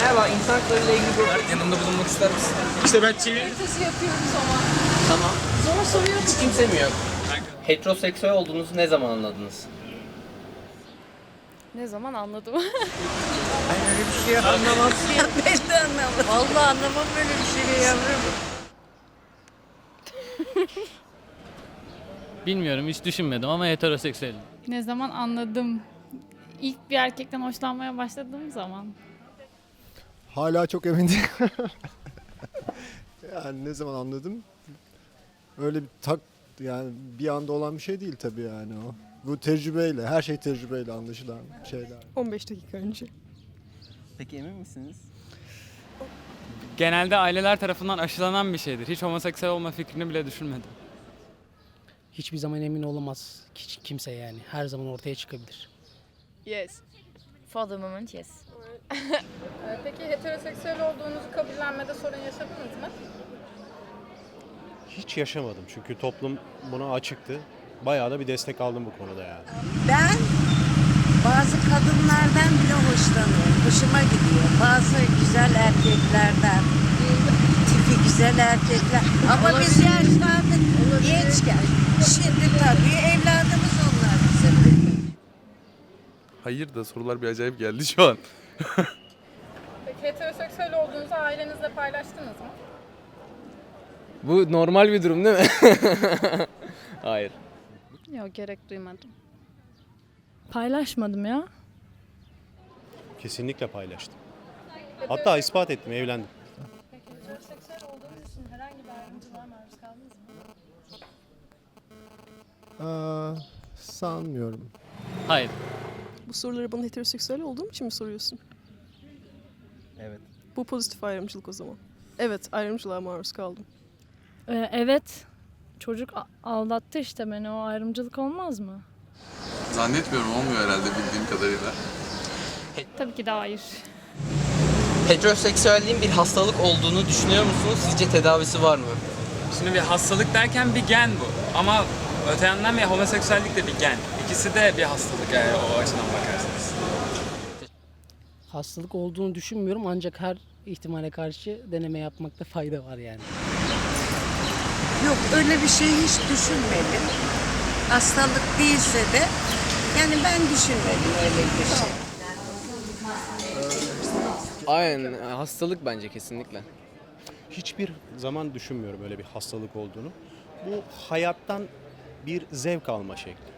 Merhaba, insan haklarıyla ilgili bir yanımda bulunmak ister misin? İşte ben çevir. Tamam. Zor soruyor. Hiç kimse mi yok? Heteroseksüel olduğunuzu ne zaman anladınız? Ne zaman anladım? Vallahi anlamam böyle bir şeyi yavrum. Bilmiyorum hiç düşünmedim ama heteroseksüelim. ne zaman anladım? İlk bir erkekten hoşlanmaya başladığım zaman. Hala çok emin değilim. yani ne zaman anladım? Öyle bir tak yani bir anda olan bir şey değil tabii yani o. Bu tecrübeyle, her şey tecrübeyle anlaşılan şeyler. 15 dakika önce. Peki emin misiniz? Genelde aileler tarafından aşılanan bir şeydir. Hiç homoseksüel olma fikrini bile düşünmedim. hiçbir zaman emin olamaz hiç kimse yani. Her zaman ortaya çıkabilir. Yes. For the moment yes. Peki heteroseksüel olduğunuzu kabullenmede sorun yaşadınız mı? Hiç yaşamadım çünkü toplum buna açıktı. Bayağı da bir destek aldım bu konuda yani. Ben bazı kadınlardan bile hoşlanıyorum. Hoşuma gidiyor. Bazı güzel erkeklerden. Tipi güzel erkekler. Ama biz yaşlandık. Gençken. Şimdi tabii evladımız onlar bizim. Hayır da sorular bir acayip geldi şu an. Peki heteroseksüel olduğunuzu ailenizle paylaştınız mı? Bu normal bir durum değil mi? Hayır. Yok gerek duymadım. Paylaşmadım ya. Kesinlikle paylaştım. Hatta ispat ettim, evlendim. Aa, sanmıyorum. Hayır. Bu soruları bana heteroseksüel olduğum için mi soruyorsun? Evet. Bu pozitif ayrımcılık o zaman. Evet ayrımcılığa maruz kaldım. Ee, evet. Çocuk a- aldattı işte beni. O ayrımcılık olmaz mı? Zannetmiyorum olmuyor herhalde bildiğim kadarıyla. Tabii ki de hayır. Heteroseksüelliğin bir hastalık olduğunu düşünüyor musunuz? Sizce tedavisi var mı? Şimdi bir hastalık derken bir gen bu. Ama öte yandan bir homoseksüellik de bir gen. İkisi de bir hastalık yani o açıdan bakarsanız. Hastalık olduğunu düşünmüyorum ancak her ihtimale karşı deneme yapmakta fayda var yani. Yok öyle bir şey hiç düşünmedim. Hastalık değilse de yani ben düşünmedim öyle bir şey. Aynen hastalık bence kesinlikle. Hiçbir zaman düşünmüyorum öyle bir hastalık olduğunu. Bu hayattan bir zevk alma şekli.